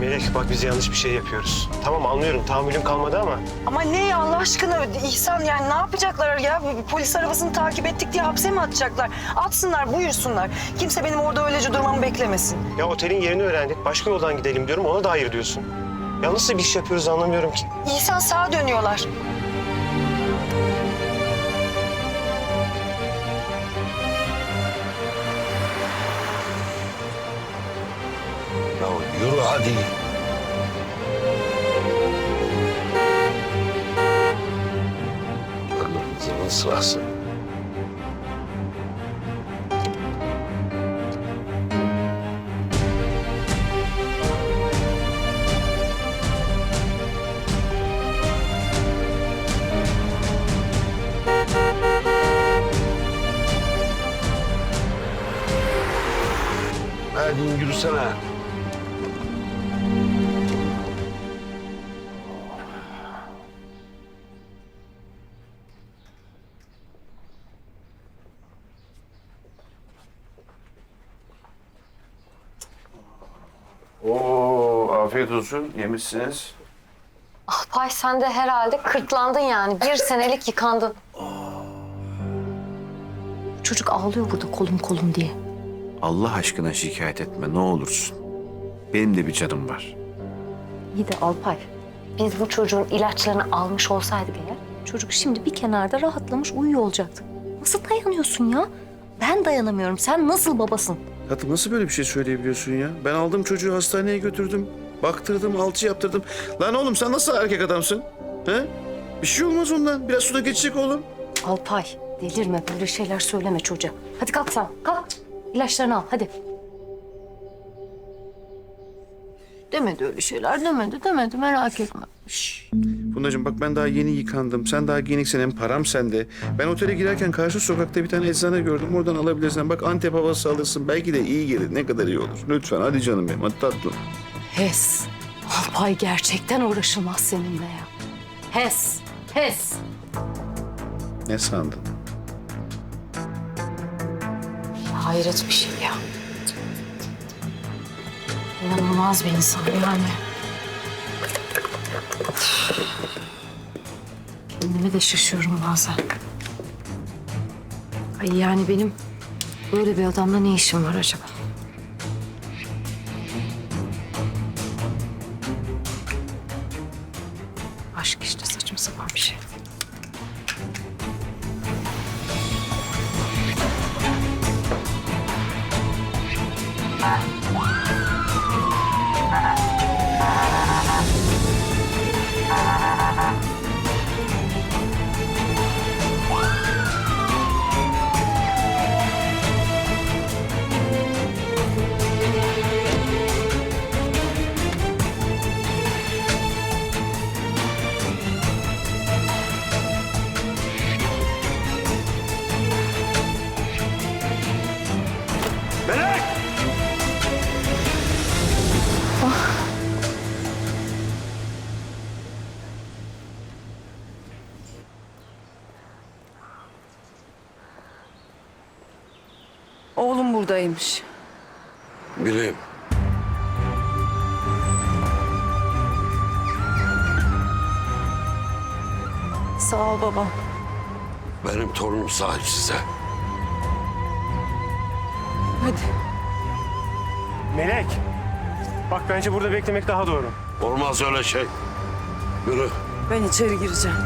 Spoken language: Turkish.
Melek bak biz yanlış bir şey yapıyoruz. Tamam anlıyorum tahammülüm kalmadı ama Ama ne ya Allah aşkına İhsan yani ne yapacaklar ya? Polis arabasını takip ettik diye hapse mi atacaklar? Atsınlar buyursunlar. Kimse benim orada öylece durmamı beklemesin. ya otelin yerini öğrendik. Başka yoldan gidelim diyorum ona da hayır diyorsun. Ya nasıl bir iş yapıyoruz anlamıyorum ki. İhsan sağa dönüyorlar. Ya yürü hadi. Allah'ın sırası. Hadi yürüsene. Oo, afiyet olsun. Yemişsiniz. Alpay sen de herhalde kırklandın yani. Bir senelik yıkandın. Çocuk ağlıyor burada kolum kolum diye. Allah aşkına şikayet etme ne olursun. Benim de bir canım var. İyi de Alpay. Biz bu çocuğun ilaçlarını almış olsaydık eğer... Çocuk şimdi bir kenarda rahatlamış uyuyor olacaktı. Nasıl dayanıyorsun ya? Ben dayanamıyorum. Sen nasıl babasın? Hayatım nasıl böyle bir şey söyleyebiliyorsun ya? Ben aldım çocuğu hastaneye götürdüm. Baktırdım, alçı yaptırdım. Lan oğlum sen nasıl erkek adamsın? He? Bir şey olmaz ondan. Biraz suda geçecek oğlum. Alpay delirme böyle şeyler söyleme çocuğa. Hadi kalk sen kalk. İlaçlarını al hadi. Demedi öyle şeyler demedi demedi merak etme. Şş. Fundacığım bak ben daha yeni yıkandım. Sen daha giyiniksin hem param sende. Ben otele girerken karşı sokakta bir tane eczane gördüm. Oradan alabilirsen. Bak Antep havası alırsın. Belki de iyi gelir. Ne kadar iyi olur. Lütfen hadi canım benim. Hadi tatlım. Hes. Alpay gerçekten uğraşılmaz seninle ya. Hes. Hes. Ne sandın? Hayret bir şey ya. İnanılmaz bir insan yani. Kendime de şaşıyorum bazen. Ay yani benim böyle bir adamla ne işim var acaba? Aşk işte saçma sapan bir şey. Melek! Buradaymış. Bileyim. Sağ ol baba. Benim torunum sahip size. Hadi. Melek! Bak bence burada beklemek daha doğru. Olmaz öyle şey. Yürü. Ben içeri gireceğim.